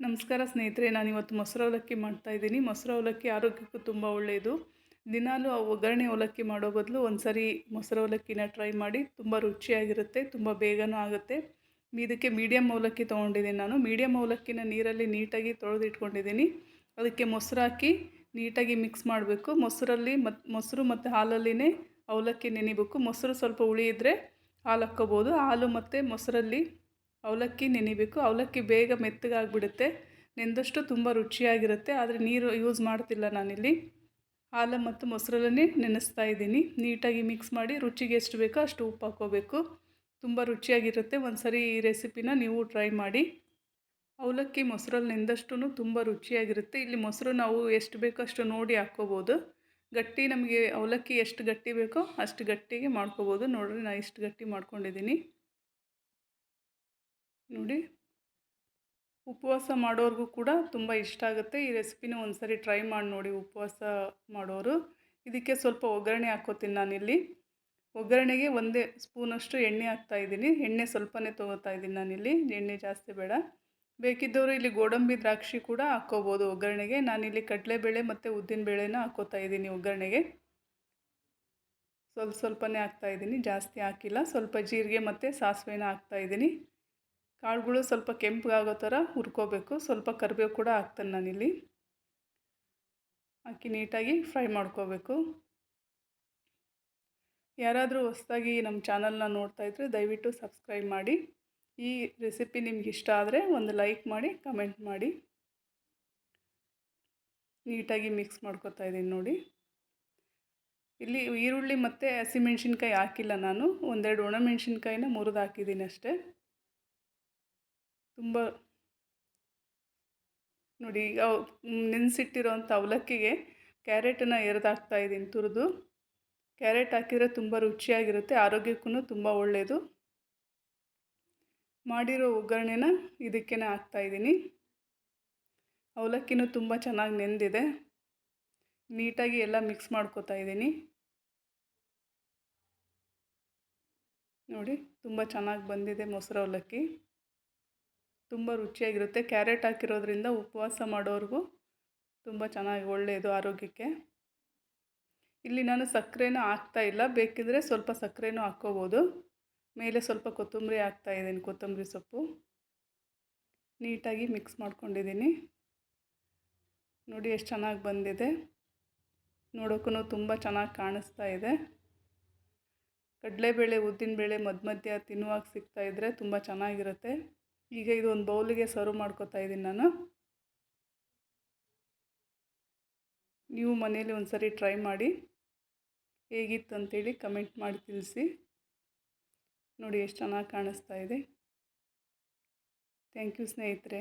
ನಮಸ್ಕಾರ ಸ್ನೇಹಿತರೆ, ನಾನು ಇವತ್ತು ಮೊಸರು ಅವಲಕ್ಕಿ ಮಾಡ್ತಾಯಿದ್ದೀನಿ ಮೊಸರು ಅವಲಕ್ಕಿ ಆರೋಗ್ಯಕ್ಕೂ ತುಂಬ ಒಳ್ಳೆಯದು. ದಿನಾಲೂ ಆ ಒಗ್ಗರಣೆ ಅವಲಕ್ಕಿ ಮಾಡೋ ಬದಲು ಒಂದು ಸರಿ ಮೊಸರು ಅವಲಕ್ಕಿನ ಟ್ರೈ ಮಾಡಿ, ತುಂಬ ರುಚಿಯಾಗಿರುತ್ತೆ, ತುಂಬ ಬೇಗನೂ ಆಗುತ್ತೆ. ಇದಕ್ಕೆ ಮೀಡಿಯಮ್ ಅವಲಕ್ಕಿ ತೊಗೊಂಡಿದ್ದೀನಿ ನಾನು. ಮೀಡಿಯಮ್ ಅವಲಕ್ಕಿನ ನೀರಲ್ಲಿ ನೀಟಾಗಿ ತೊಳೆದಿಟ್ಕೊಂಡಿದ್ದೀನಿ. ಅದಕ್ಕೆ ಮೊಸರು ಹಾಕಿ ನೀಟಾಗಿ ಮಿಕ್ಸ್ ಮಾಡಬೇಕು. ಮೊಸರಲ್ಲಿ ಮತ್ತು ಮೊಸರು ಮತ್ತು ಹಾಲಲ್ಲಿನೇ ಅವಲಕ್ಕಿ ನೆನಿಬೇಕು. ಮೊಸರು ಸ್ವಲ್ಪ ಉಳಿಯಿದ್ರೆ ಹಾಲು ಹಾಕ್ಕೋಬೋದು ಹಾಲು ಮತ್ತು ಮೊಸರಲ್ಲಿ ಅವಲಕ್ಕಿ ನೆನಿಬೇಕು. ಅವಲಕ್ಕಿ ಬೇಗ ಮೆತ್ತಗಾಗ್ಬಿಡುತ್ತೆ. ನೆಂದಷ್ಟು ತುಂಬ ರುಚಿಯಾಗಿರುತ್ತೆ. ಆದರೆ ನೀರು ಯೂಸ್ ಮಾಡ್ತಿಲ್ಲ ನಾನಿಲ್ಲಿ. ಹಾಲು ಮತ್ತು ಮೊಸರಲ್ಲೇ ನೆನೆಸ್ತಾ ಇದ್ದೀನಿ. ನೀಟಾಗಿ ಮಿಕ್ಸ್ ಮಾಡಿ ರುಚಿಗೆ ಎಷ್ಟು ಬೇಕೋ ಅಷ್ಟು ಉಪ್ಪು ಹಾಕ್ಕೋಬೇಕು. ತುಂಬ ರುಚಿಯಾಗಿರುತ್ತೆ. ಒಂದು ಸರಿ ಈ ರೆಸಿಪಿನ ನೀವು ಟ್ರೈ ಮಾಡಿ. ಅವಲಕ್ಕಿ, ಮೊಸರಲ್ಲಿ ನೆಂದಷ್ಟು ತುಂಬ ರುಚಿಯಾಗಿರುತ್ತೆ. ಇಲ್ಲಿ ಮೊಸರು ನಾವು ಎಷ್ಟು ಬೇಕೋ ಅಷ್ಟು ನೋಡಿ ಹಾಕ್ಕೋಬೋದು. ಗಟ್ಟಿ ನಮಗೆ ಅವಲಕ್ಕಿ ಎಷ್ಟು ಗಟ್ಟಿ ಬೇಕೋ ಅಷ್ಟು ಗಟ್ಟಿಗೆ ಮಾಡ್ಕೋಬೋದು. ನೋಡಿರಿ ನಾನು ಇಷ್ಟು ಗಟ್ಟಿ ಮಾಡ್ಕೊಂಡಿದ್ದೀನಿ. ನೋಡಿ. ಉಪವಾಸ ಮಾಡೋರಿಗೂ ಕೂಡ ತುಂಬ ಇಷ್ಟ ಆಗುತ್ತೆ. ಈ ರೆಸಿಪಿನ ಒಂದು ಸರಿ ಟ್ರೈ ಮಾಡಿ ನೋಡಿ ಉಪವಾಸ ಮಾಡೋರು. ಇದಕ್ಕೆ ಸ್ವಲ್ಪ ಒಗ್ಗರಣೆ ಹಾಕ್ಕೋತೀನಿ ನಾನಿಲ್ಲಿ. ಒಗ್ಗರಣೆಗೆ ಒಂದೇ ಸ್ಪೂನಷ್ಟು ಎಣ್ಣೆ ಹಾಕ್ತಾ ಇದ್ದೀನಿ. ಎಣ್ಣೆ ಸ್ವಲ್ಪನೇ ತೊಗೋತಾ ಇದ್ದೀನಿ ನಾನಿಲ್ಲಿ. ಎಣ್ಣೆ ಜಾಸ್ತಿ ಬೇಡ. ಬೇಕಿದ್ದವರು ಇಲ್ಲಿ ಗೋಡಂಬಿ ದ್ರಾಕ್ಷಿ ಕೂಡ ಹಾಕ್ಕೋಬೋದು ಒಗ್ಗರಣೆಗೆ. ನಾನಿಲ್ಲಿ ಕಡಲೆಬೇಳೆ ಮತ್ತು ಉದ್ದಿನಬೇಳೆನ ಹಾಕ್ಕೋತಾ ಇದ್ದೀನಿ ಒಗ್ಗರಣೆಗೆ. ಸ್ವಲ್ಪ ಸ್ವಲ್ಪನೇ ಹಾಕ್ತಾ ಇದ್ದೀನಿ. ಜಾಸ್ತಿ ಹಾಕಿಲ್ಲ. ಸ್ವಲ್ಪ ಜೀರಿಗೆ ಮತ್ತು ಸಾಸಿವೆನ ಹಾಕ್ತಾಯಿದ್ದೀನಿ ಕಾಳುಗಳು ಸ್ವಲ್ಪ ಕೆಂಪಗಾಗೋ ಥರ ಹುರ್ಕೋಬೇಕು. ಸ್ವಲ್ಪ ಕರಿಬೇವು ಕೂಡ ಹಾಕ್ತೇನೆ ನಾನಿಲ್ಲಿ. ಹಾಕಿ ನೀಟಾಗಿ ಫ್ರೈ ಮಾಡ್ಕೋಬೇಕು. ಯಾರಾದರೂ ಹೊಸ್ದಾಗಿ ನಮ್ಮ ಚಾನಲ್ನ ಇದ್ದರೆ ದಯವಿಟ್ಟು ಸಬ್ಸ್ಕ್ರೈಬ್ ಮಾಡಿ. ಈ ರೆಸಿಪಿ ನಿಮ್ಗೆ ಇಷ್ಟ ಆದರೆ ಒಂದು ಲೈಕ್ ಮಾಡಿ, ಕಮೆಂಟ್ ಮಾಡಿ. ನೀಟಾಗಿ ಮಿಕ್ಸ್ ಮಾಡ್ಕೊತಾ ಇದ್ದೀನಿ ನೋಡಿ. ಇಲ್ಲಿ ಈರುಳ್ಳಿ ಮತ್ತು ಹಸಿಮೆಣ್ಸಿನ್ಕಾಯಿ ಹಾಕಿಲ್ಲ ನಾನು. ಒಂದೆರಡು ಒಣಮೆಣ್ಸಿನ್ಕಾಯಿನ ಮುರಿದು ಹಾಕಿದ್ದೀನಿ ಅಷ್ಟೇ. ತುಂಬ ನೋಡಿ ಈಗ ನೆನೆಸಿಟ್ಟಿರೋಂಥ ಅವಲಕ್ಕಿಗೆ ಕ್ಯಾರೆಟನ್ನು ಎರೆದು ಇದ್ದೀನಿ ತುರಿದು. ಕ್ಯಾರೆಟ್ ಹಾಕಿದರೆ ತುಂಬ ರುಚಿಯಾಗಿರುತ್ತೆ ಆರೋಗ್ಯಕ್ಕೂ ತುಂಬ ಒಳ್ಳೆಯದು ಮಾಡಿರೋ ಒಗ್ಗರಣೆನ ಇದಕ್ಕೇ ಹಾಕ್ತಾಯಿದ್ದೀನಿ ಅವಲಕ್ಕಿನೂ ತುಂಬ ಚೆನ್ನಾಗಿ ನೆಂದಿದೆ. ನೀಟಾಗಿ ಎಲ್ಲ ಮಿಕ್ಸ್ ಮಾಡ್ಕೋತಾ ಇದ್ದೀನಿ. ನೋಡಿ, ತುಂಬ ಚೆನ್ನಾಗಿ ಬಂದಿದೆ ಮೊಸರು ಅವಲಕ್ಕಿ. ತುಂಬ ರುಚಿಯಾಗಿರುತ್ತೆ. ಕ್ಯಾರೆಟ್ ಹಾಕಿರೋದ್ರಿಂದ ಉಪವಾಸ ಮಾಡೋರಿಗೂ ತುಂಬ ಚೆನ್ನಾಗಿ ಒಳ್ಳೆಯದು ಆರೋಗ್ಯಕ್ಕೆ. ಇಲ್ಲಿ ನಾನು ಸಕ್ಕರೆನೂ ಇಲ್ಲ. ಬೇಕಿದ್ರೆ ಸ್ವಲ್ಪ ಸಕ್ಕರೆನೂ ಹಾಕ್ಕೋಬೋದು. ಮೇಲೆ ಸ್ವಲ್ಪ ಕೊತ್ತಂಬರಿ ಹಾಕ್ತಾಯಿದ್ದೀನಿ ಕೊತ್ತಂಬರಿ ಸೊಪ್ಪು. ನೀಟಾಗಿ ಮಿಕ್ಸ್ ಮಾಡ್ಕೊಂಡಿದ್ದೀನಿ. ನೋಡಿ ಎಷ್ಟು ಚೆನ್ನಾಗಿ ಬಂದಿದೆ. ನೋಡೋಕ್ಕೂ ತುಂಬ ಚೆನ್ನಾಗಿ ಕಾಣಿಸ್ತಾ ಇದೆ. ಕಡಲೆಬೇಳೆ, ಉದ್ದಿನಬೇಳೆ ಮಧ್ಯ ಮಧ್ಯ ತಿನ್ನುವಾಗ ಸಿಗ್ತಾಯಿದ್ರೆ ತುಂಬ ಚೆನ್ನಾಗಿರುತ್ತೆ. ಈಗ ಇದು ಒಂದು ಬೌಲಿಗೆ ಸರ್ವ್ ಮಾಡ್ಕೋತಾ ಇದ್ದೀನಿ ನಾನು. ನೀವು ಮನೇಲಿ ಒಂದು ಸರಿ ಟ್ರೈ ಮಾಡಿ. ಹೇಗಿತ್ತು ಅಂತೇಳಿ ಕಮೆಂಟ್ ಮಾಡಿ ತಿಳಿಸಿ. ನೋಡಿ, ಎಷ್ಟು ಚೆನ್ನಾಗಿ ಕಾಣಿಸ್ತಾ ಇದೆ. ಥ್ಯಾಂಕ್ ಯು ಸ್ನೇಹಿತರೆ.